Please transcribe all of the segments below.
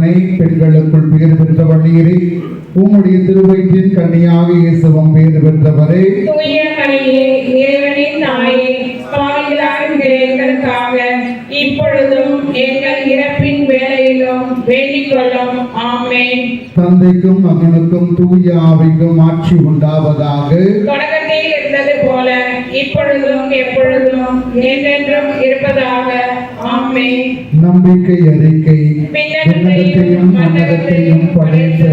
பெண்களுக்குள் பேர் பெற்றவர் நீரே உம்முடைய திருவயிற்றின் கன்னியாக இயேசுவும் பேர் பெற்றவரே. தந்தைக்கும் மகனுக்கும் தூய ஆவிக்கும் ஆட்சி உண்டாவதாக. தொடக்கத்தில் இருந்தது போல இப்பொழுதும் எப்பொழுதும் என்றென்றும் இருப்பதாக. ஆமென். நம்பிக்கை அறிக்கை விண்ணகத்தையும் மன்னகத்தையும் படைத்த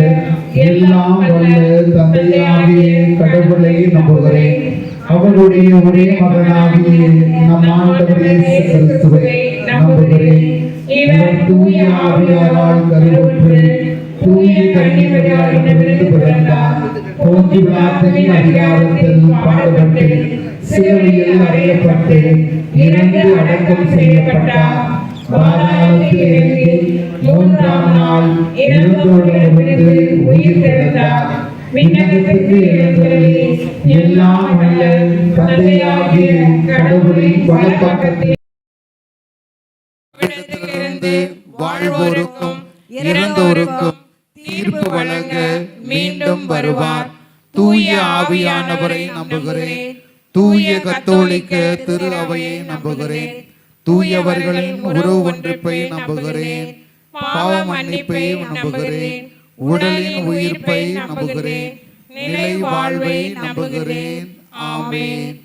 எல்லாம் வல்ல தந்தையாகிய கடவுளை நம்புகிறேன். அவருடைய ஒரே மகனாகிய நம் ஆண்டவர் இயேசு கிறிஸ்துவை நம்புகிறேன். இவர் தூய ஆவியாரால் கருவுற்று தூய கன்னிமரியாரிடமிருந்து பிறந்தார் போன்றி பிலாத்தின் அதிகாரத்தில் பாடுபட்டு சிலுவையில் அறையப்பட்டு இறந்து அடக்கம் செய்யப்பட்டார் பாதாளத்தில் இறங்கி மூன்றாம் நாள் இறந்தோரிடமிருந்து உயிர் தெழுந்தார் விண்ணகத்துக்கு எழுந்தருளி எல்லாம் வல்ல தந்தையாகிய கடவுளின் வலப்பக்கத்தில் வாழ்வோருக்கும் இறந்தோருக்கும் தீர்ப்பு வழங்க மீண்டும் வருவார். தூய ஆவியானவரை நம்புகிறேன். தூய கத்தோலிக்க திரு அவையை நம்புகிறேன். தூயவர்களின் உறவு ஒன்றிப்பை நம்புகிறேன். பாவ மன்னிப்பை நம்புகிறேன். உடலின் உயிர்ப்பை நம்புகிறேன். நிலை வாழ்வை நம்புகிறேன். ஆமென்.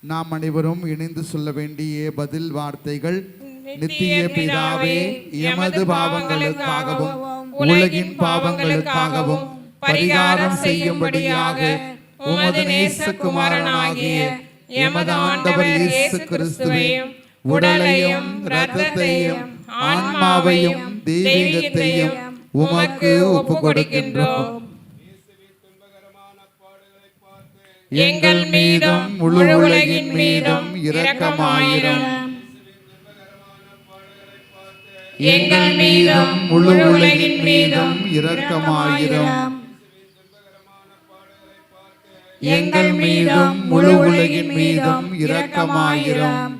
நாம் அனைவரும் இணைந்து சொல்ல வேண்டிய பதில் வார்த்தைகள். நித்திய பிதாவே எமது பாவங்களுக்காகவும் உலகின் பாவங்களுக்காகவும் பரிகாரம் செய்யும்படியாக உமது நேசகுமாரனாகிய எமது ஆண்டவர் இயேசு கிறிஸ்துவையும் உடலையும் இரத்தத்தையும் ஆன்மாவையும் தெய்வீகத்தையும் உமக்கு ஒப்பு கொடுக்கின்றோம் எங்கள் மீதும் முழு உலகின் மீதும் இரக்கமாயிரும். எங்கள் மீதும் முழு உலகின் மீதும் இரக்கமாயிரும். எங்கள் மீதும் முழு உலகின் மீதும் இரக்கமாயிரும்.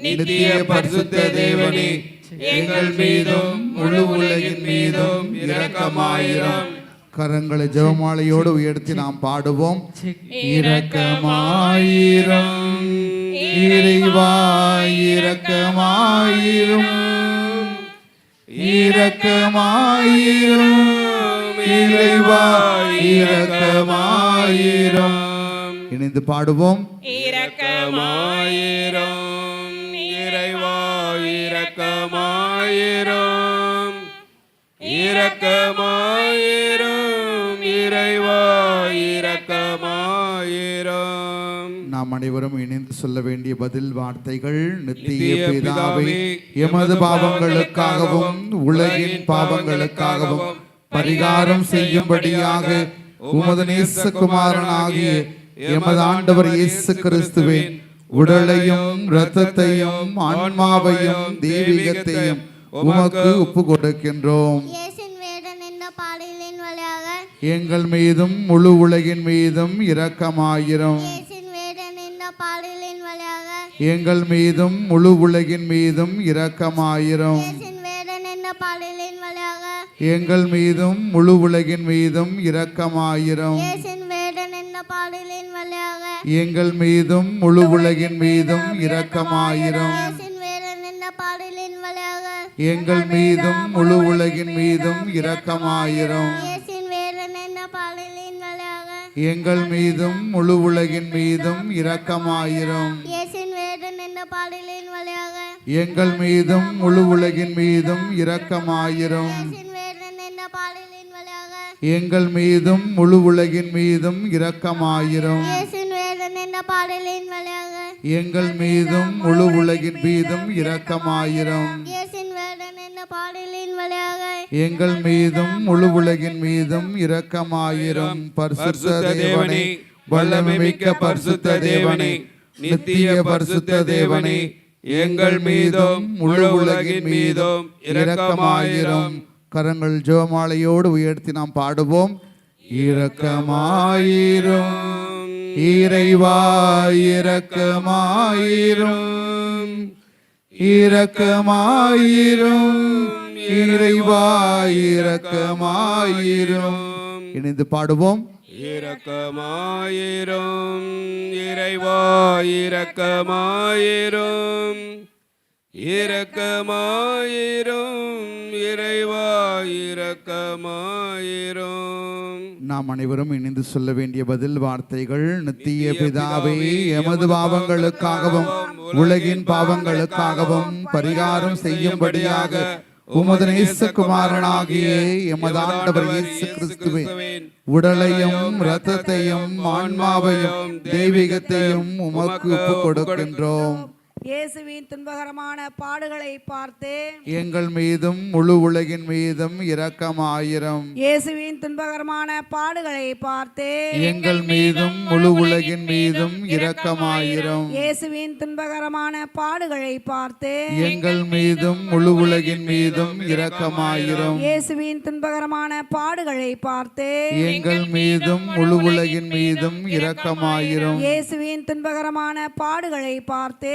நித்திய பரிசுத்த தேவனே எங்கள் மீதும் முழு உலகின் மீதும் இரக்கமாயிரம். கரங்களை ஜெபமாலையோடு உயர்த்தி நாம் பாடுவோம். இரக்கமாயிரம். இறைவா இரக்கமாயிரும். இரக்கமாயிரும். இறைவா இரக்கமாயிரும். இணைந்து பாடுவோம். இரக்கமாயிரம். இரக்கமாயிரம். இரக்கமாயிரம். இறைவா இரக்கமாயிரம். நாம் அனைவரும் இணைந்து சொல்ல வேண்டிய பதில் வார்த்தைகள் நித்திய பிதாவே, எமது பாவங்களுக்காகவும் உலகின் பாவங்களுக்காகவும் பரிகாரம் செய்யும்படியாக உமது நேசகுமாரனாகிய எமது ஆண்டவர் இயேசு கிறிஸ்துவின் உடலையும் இரத்தத்தையும் ஆன்மாவையும் தெய்வீகத்தையும் உமக்கு ஒப்பு கொடுக்கின்றோம் எங்கள் மீதும் முழு உலகின் மீதும் இரக்கமாயிரும். எங்கள் மீதும் முழு உலகின் மீதும் இரக்கமாயிரும். எங்கள் மீதும் முழு உலகின் மீதும் இரக்கமாயிரும். பாடலின் வழியாக. எங்கள் மீதும் முழு உலகின் மீதும் இரக்கமாயிரும். பாடலின் வழியாக. எங்கள் மீதும் முழு உலகின் மீதும் இரக்கமாயிரும். எங்கள் மீதும் முழு உலகின் மீதும் இரக்கமாயிரும். எங்கள் மீதும் முழு உலகின் மீதும் இரக்கமாயிரும். எங்கள் மீதும் முழு உலகின் மீதும் இரக்கமாயிரும். இயேசுவின் வேடன் என்ற பாடலின் வழியாக எங்கள் மீதும் முழு உலகின் மீதும் இரக்கமாயிரும். இயேசுவின் வேடன் என்ற பாடலின் வழியாக எங்கள் மீதும் முழு உலகின் மீதும் இரக்கமாயிரும். பரிசுத்த தேவனே வல்லமைமிக்க பரிசுத்த தேவனே நித்திய பரிசுத்த தேவனே எங்கள் மீதும் முழு உலகின் மீதும் இரக்கமாயிரும். கரங்கள் ஜோமாலையோடு உயர்த்தி நாம் பாடுவோம். இரக்கமாயிரும். இறைவா இரக்கமாயிரும். இரக்கமாயிரும். இறைவா இரக்கமாயிரும். இணைந்து பாடுவோம். இரக்கமாயிரும். இறைவா இரக்கமாயிரும் இறைவா இரக்கமாயிரும். நாம் அனைவரும் இணைந்து சொல்ல வேண்டிய பதில் வார்த்தைகள் நித்திய பிதாவே எமது பாவங்களுக்காகவும் உலகின் பாவங்களுக்காகவும் பரிகாரம் செய்யும்படியாக உமது நேசகுமாரனாகிய எமது ஆண்டவர் இயேசு கிறிஸ்துவே உடலையும் இரத்தத்தையும் ஆன்மாவையும் தெய்வீகத்தையும் உமக்கு ஒப்புக் கொடுக்கின்றோம். இயேசுவின் துன்பகரமான பாடுகளை பார்த்து. எங்கள் மீதும் முழு உலகின் மீதும் இரக்கமாயிரம். இயேசுவின் துன்பகரமான பாடுகளை பார்த்து. எங்கள் மீதும் முழு உலகின் மீதும் இரக்கமாயிரம். இயேசுவின் துன்பகரமான பாடுகளை பார்த்து. எங்கள் மீதும் முழு உலகின் மீதும் இரக்கமாயிரம். இயேசுவின் துன்பகரமான பாடுகளை பார்த்து. எங்கள் மீதும் முழு உலகின் மீதும் இரக்கமாயிரம். இயேசுவின் துன்பகரமான பாடுகளை பார்த்து.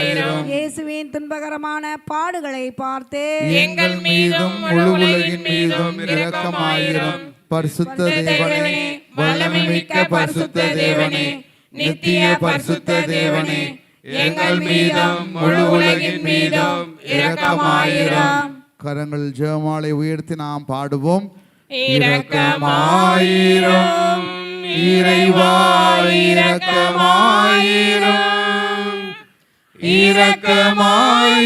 இயேசுவின் துன்பகரமான பாடுகளை பார்த்து எங்கள் மீதும் முழு உலகின் மீதும் இரக்கமாயிரம். பரிசுத்த தேவனே வல்லமைமிக்க பரிசுத்த தேவனே நித்திய பரிசுத்த தேவனே எங்கள் மீதும் முழு உலகின் மீதும் இரக்கமாயிரம். கரங்கள் ஜெபமாலை உயர்த்தி நாம் பாடுவோம். இரக்கமாயிரம். இறைவா இரக்கமாயிரம். இரக்கமாயிரும்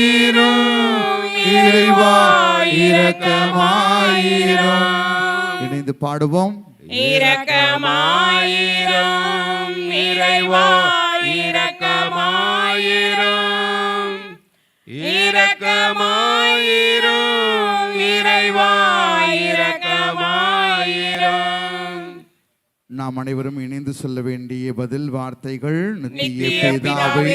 இறைவா இரக்கமாயிரும் இணைந்து பாடுவோம். இரக்கமாயிரம் இறைவா இரக்கமாயிரம் இரக்கமாயிரும் நாம் அனைவரும் இணைந்து சொல்ல வேண்டிய பதில் வார்த்தைகள் நித்திய பிதாவே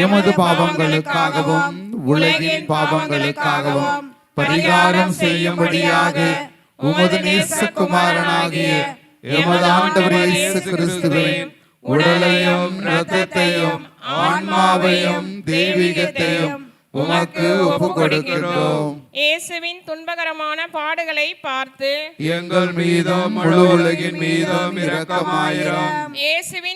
எமது பாவங்களுக்காகவும் உலகின் பாவங்களுக்காகவும் பரிகாரம் செய்யும்படியாக உமது நேசகுமாரனாகிய எமது ஆண்டவர் இயேசு கிறிஸ்துவே உடலையும் இரத்தத்தையும் ஆன்மாவையும் தெய்வீகத்தையும் உமக்கு ஒப்புக் கொடுக்கின்றோம். இயேசுவின் துன்பகரமான பாடுகளை பார்த்து எங்கள் மீதும் முழு உலகின் மீதும் இரக்கமாயிரம். இயேசுவின்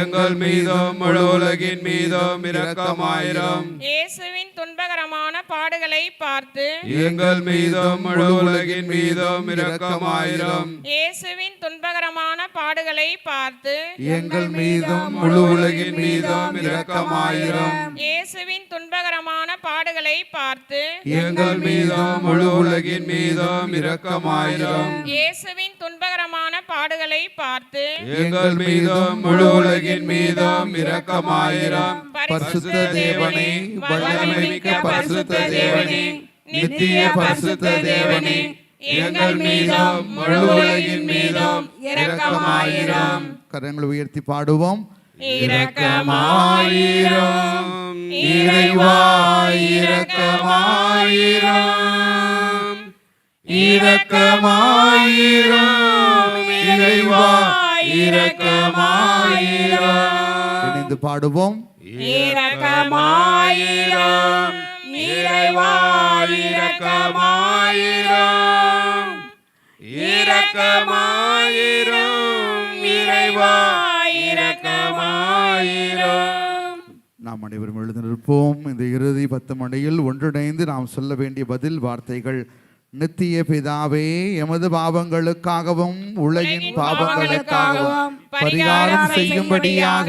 எங்கள் மீதும் முழு உலகின் மீதும் இரக்கமாயிரம். இயேசுவின் துன்பகரமான பாடுகளை பார்த்து எங்கள் மீதும் முழு உலகின் மீதும் இரக்கமாயிரம். இயேசுவின் துன்பகரமான பாடுகளை பார்த்து எங்கள் மீதும் முழு உலகின் மீதும் இரக்கமாயிரம். இயேசுவின் துன்பகரமான பாடுகளை பார்த்து எங்கள் மீதும் முழு உலகின் மீதும் இரக்கமாயிரும். இயேசுவின் துன்பகரமான பாடுகளை பார்த்து எங்கள் மீதும் முழு உலகின் மீதும் இரக்கமாயிரும். பரிசுத்த தேவனே வல்லமைமிக்க பரிசுத்த தேவனே நித்திய பரிசுத்த தேவனே எங்கள் மீதும் முழு உலகின் மீதும் இரக்கமாயிரும். கரங்களை உயர்த்தி பாடுவோம். இரக்கமாயிரும். இறைவா இரக்கமாயிரும். இரக்கமாயிரும் இறைவா இரக்கமாயிரும் இணைந்து பாடுவோம். இரக்கமாயிரம் இறைவா இரக்கமாயிரம் இரக்கமாயிரம் இறைவா இரக்கமாயிரம் நாம் அனைவரும் எழுந்து நிற்போம் இந்த இறுதி பத்து மணியில் ஒன்றிணைந்து நாம் சொல்ல வேண்டிய பதில் வார்த்தைகள். நித்திய பிதாவே எமது பாவங்களுக்காகவும் உலகின் பாவங்களுக்காகவும் பரிகாரம் செய்யும்படியாக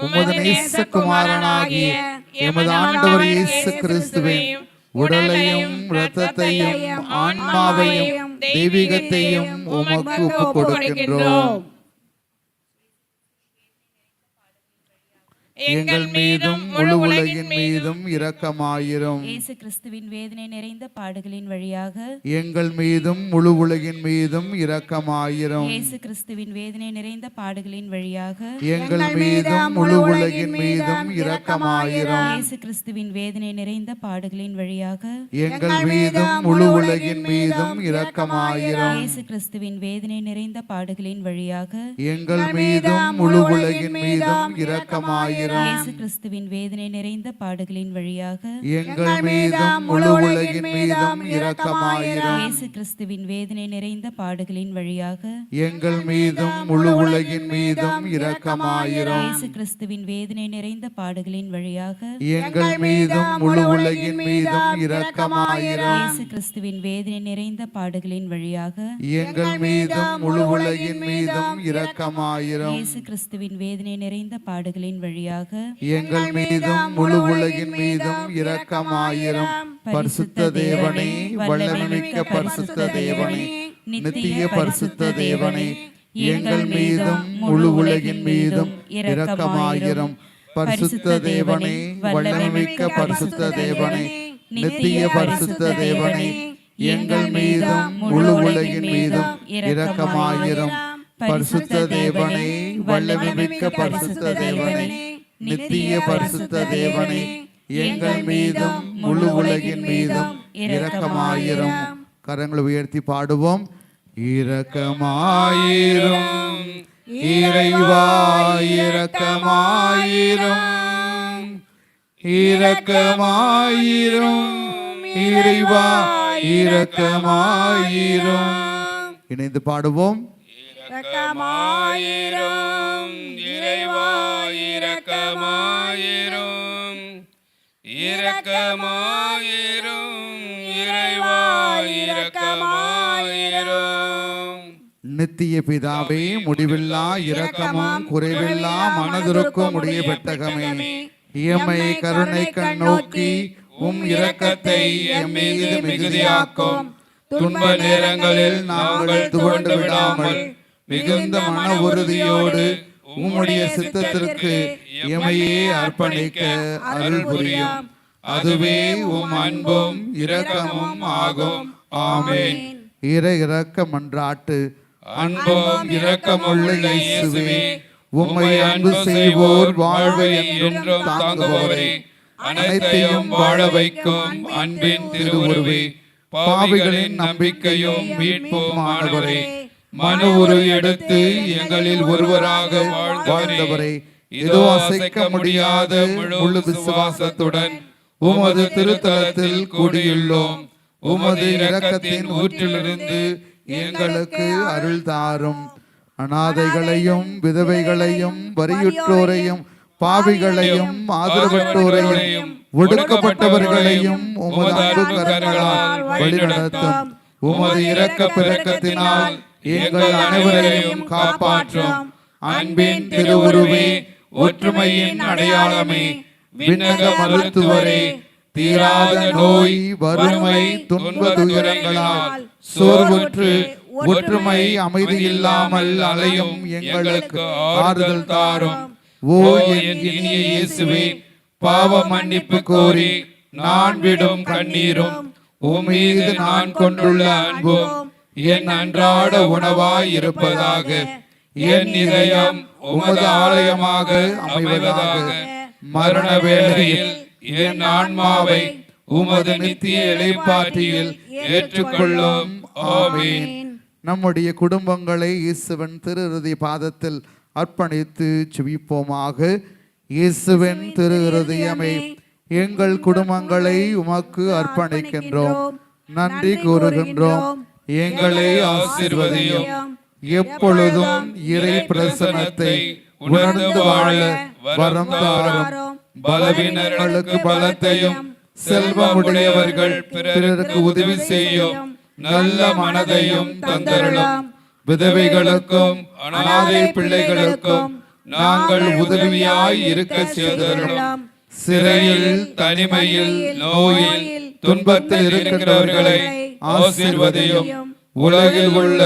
உமது நேசகுமாரனாகிய எமது ஆண்டவர் இயேசு கிறிஸ்துவையும் உடலையும் இரத்தத்தையும் ஆன்மாவையும் தெய்வீகத்தையும் உமக்கு ஒப்புக் கொடுக்கின்றோம் எங்கள் மீதும் முழு உலகின் மீதும் இரக்கமாயிரும். இயேசு கிறிஸ்துவின் வேதனை நிறைந்த பாடுகளின் வழியாக எங்கள் மீதும் முழு உலகின் மீதும் இரக்கமாயிரும். இயேசு கிறிஸ்துவின் வேதனை நிறைந்த பாடுகளின் வழியாக எங்கள் மீதும் முழு உலகின் மீதும் இரக்கமாயிரும். இயேசு கிறிஸ்துவின் வேதனை நிறைந்த பாடுகளின் வழியாக எங்கள் மீதும் முழு உலகின் மீதும் இரக்கமாயிரும். இயேசு கிறிஸ்துவின் வேதனை நிறைந்த பாடுகளின் வழியாக எங்கள் மீதும் முழு உலகின் மீதும் இரக்கமாயிரும். இயேசு கிறிஸ்துவின் வேதனை நிறைந்த பாடுகளின் வழியாக எங்கள் மீதும் முழு உலகின் மீதும் இரக்கமாயிரும். இயேசு கிறிஸ்துவின் வேதனை நிறைந்த பாடுகளின் வழியாக எங்கள் மீதும் முழு உலகின் மீதும் இரக்கமாயிரும். இயேசு கிறிஸ்துவின் வேதனை நிறைந்த பாடுகளின் வழியாக எங்கள் மீதும் முழு உலகின் மீதும் இரக்கமாயிரும். இயேசு கிறிஸ்துவின் வேதனை நிறைந்த பாடுகளின் வழியாக எங்கள் மீதும் முழு உலகின் மீதும் இரக்கமாயிரும். இயேசு கிறிஸ்துவின் வேதனை நிறைந்த பாடுகளின் வழியாக எங்கள் மீதும் முழு உலகின் மீதும் இரக்கமாயிரும். பரிசுத்த தேவனே வல்லமைமிக்க பரிசுத்த தேவனே நித்திய பரிசுத்த தேவனே. எங்கள் மீதும் முழு உலகின் மீதும் இரக்கமாயிரும். பரிசுத்த தேவனே வல்லமைமிக்க பரிசுத்த தேவனே நித்திய பரிசுத்த தேவனே எங்கள் மீதும் முழு உலகின் மீதும் இரக்கமாயிரும். பரிசுத்த தேவனே வல்லமைமிக்க பரிசுத்த தேவனே. நித்திய பரிசுத்த தேவனே எங்கள் மீதும் முழு உலகின் மீதும் இரக்கமாயிரும். கரங்களை உயர்த்தி பாடுவோம். இரக்கமாயிரும். இறைவா இரக்கமாயிரும். இரக்கமாயிரும். இறைவா இரக்கமாயிரும். இணைந்து பாடுவோம். இரக்கமாயிரும். இரக்கமாயிரும் இறைவா இரக்கமாயிரும். நித்திய பிதாவே முடிவில்லா இரக்கமும் குறைவில்லா மனதிற்கும் உடைய பெட்டகமே இயமை கருணை கண் நோக்கி உம் இரக்கத்தை மீது மிகுதியாக்கும். துன்ப நேரங்களில் நாங்கள் துவண்டு விடாமல் மிகுந்த மன உறுதியோடு உம்முடைய சித்தத்திற்கு எமையே அர்ப்பணிக்க அருள் புரியும். அதுவே உம் அன்பும் இரக்கமும் ஆகும். ஆமென். இற இரக்க மன்றாட்டு அன்பும் இரக்கமுள்ள இயேசுவே உம்மை அன்பு செய்வோர் வாழ்வு என்றும் தாங்குபவரே. அனைத்தையும் வாழ வைக்கும் அன்பின் திருவுருவே. பாவிகளின் நம்பிக்கையும் மீட்புமானவரே. மனு உரு எடுத்து எங்களில் ஒருவராக வாழ்ந்தவரே. இதோ அசைக்க முடியாத முழு விசுவாசத்துடன் உமது திருத்தலத்தில் கூடியுள்ளோம். உமது இரக்கத்தின் ஊற்றிலிருந்து எங்களுக்கு அருள் தாரும். அனாதைகளையும் விதவைகளையும் வரியுற்றோரையும் பாவிகளையும் ஆதரவற்றோரையும் ஒடுக்கப்பட்டவர்களையும் உமது அன்பு கரங்களால் வழிநடத்தும். உமது இரக்க பிறக்கத்தினால் எங்கள் அனைவரையும் காப்பாற்றும். அன்பின் திருவுருவே ஒற்றுமையின் அடையாளமே. விண்ணக மருத்துவரே தீராத நோய் வறுமை துன்ப துயரங்களால் சோர்வுற்று ஒற்றுமை அமைதி இல்லாமல் அலையும் எங்களுக்கு ஆறுதல் தாரும். ஓ என் இனிய இயேசுவே பாவ மன்னிப்பு கோரி நான் விடும் கண்ணீரும் உமீது நான் கொண்டுள்ள அன்பும் என் அன்றாட உணவாய் இருப்பதாக என் இதயம் உமது ஆலயமாக அமைவதாக. மரண வேளையில் என் ஆன்மாவை உமது நித்திய இளைப்பாற்றியில் ஏற்றுக்கொள்ளும். ஆமீன். நம்முடைய குடும்பங்களை இயேசுவன் திருஹதி பாதத்தில் அர்ப்பணித்து சுவிப்போமாக இயேசுவின் திரு எங்கள் குடும்பங்களை உமக்கு அர்ப்பணிக்கின்றோம். நன்றி கூறுகின்றோம். எங்களை ஆசிர்வதியும். எப்பொழுதும் இறை பிரசனத்தை உணர்ந்து வாழ வரம் தாரும் பலவீனர்களுக்கு பலத்தையும் செல்வமுடையவர்கள் பிறருக்கு உதவி செய்யும் நல்ல மனதையும் தந்தருளும். விதவைகளுக்கும் அனாதை பிள்ளைகளுக்கும் நாங்கள் உதவியாய் இருக்க செய்தருளும். சிறையில் தனிமையில் நோயில் துன்பத்தில் இருக்கிறவர்களை ஆசீர்வதியும். உலகில் உள்ள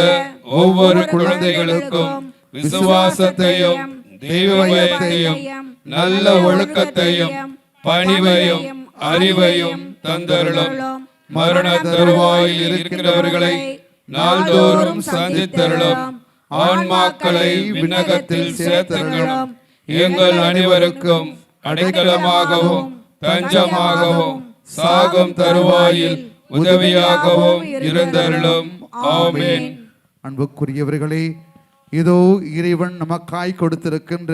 ஒவ்வொரு குழந்தைகளுக்கும் விசுவாசத்தையும் தெய்வத்தையும் நல்ல ஒழுக்கத்தையும் பணிவையும் அறிவையும் தந்தருளும். மரண தருவாயில் இருக்கிறவர்களை நாள்தோறும் சந்தித்தருளும். ஆன்மாக்களை விண்ணகத்தில் சேர்த்தருளும். எங்கள் அனைவருக்கும் அடைக்கலமாகவும் தஞ்சமாகவும் சாகும் தருவாயில் உதவியாகவும் இருந்தருளும். ஆமென். அன்புக்குரியவர்களே இதோ இறைவன் நமக்காய் கொடுத்திருக்கின்ற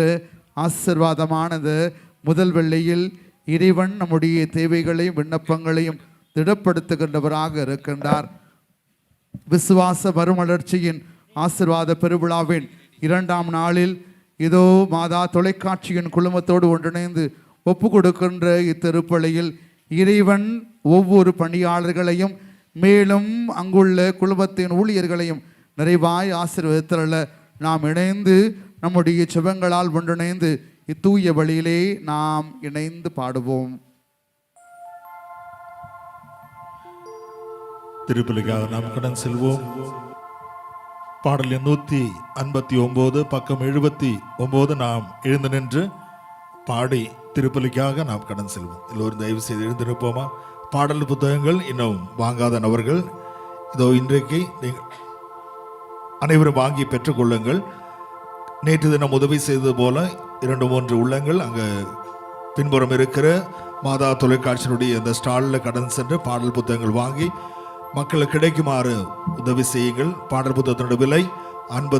ஆசிர்வாதமானது முதல் வெள்ளையில் இறைவன் நம்முடைய தேவைகளையும் விண்ணப்பங்களையும் திடப்படுத்துகின்றவராக இருக்கின்றார். விசுவாச மறுமலர்ச்சியின் ஆசிர்வாத பெருவிழாவின் இரண்டாம் நாளில் இதோ மாதா தொலைக்காட்சியின் குழுமத்தோடு ஒன்றிணைந்து ஒப்பு கொடுக்கின்ற இத்திருப்பலையில் இறைவன் ஒவ்வொரு பணியாளர்களையும் மேலும் அங்குள்ள குழுமத்தின் ஊழியர்களையும் நிறைவாய் ஆசீர்வதித்தருள நாம் இணைந்து நம்முடைய சுபங்களால் ஒன்றிணைந்து இத்தூய வழியிலே நாம் இணைந்து பாடுவோம். திருப்பலிக்காக நாம் கடன் செல்வோம். பாடல் நூற்றி ஐம்பத்தி ஒன்பது பக்கம் எழுபத்தி ஒன்பது நாம் எழுந்து நின்று பாடி திருப்பலிக்காக நாம் கடன் செல்வோம். எல்லோரும் தயவு செய்து எழுந்து நிற்போமா? பாடல் புத்தகங்கள் இன்னும் வாங்காத நபர்கள். இதோ இன்றைக்கு நீங்கள் அனைவரும் வாங்கி பெற்றுக்கொள்ளுங்கள். நேற்று தினம் உதவி செய்தது போல இரண்டு மூன்று உள்ளங்கள் அங்கே பின்புறம் இருக்கிற மாதா தொலைக்காட்சியினுடைய அந்த ஸ்டாலில் கடன் சென்று பாடல் புத்தகங்கள் வாங்கி மக்களுக்கு கிடைக்குமாறு உதவி செய்யுங்கள். பாடல் புத்தகத்தினுடைய விலை ஐம்பது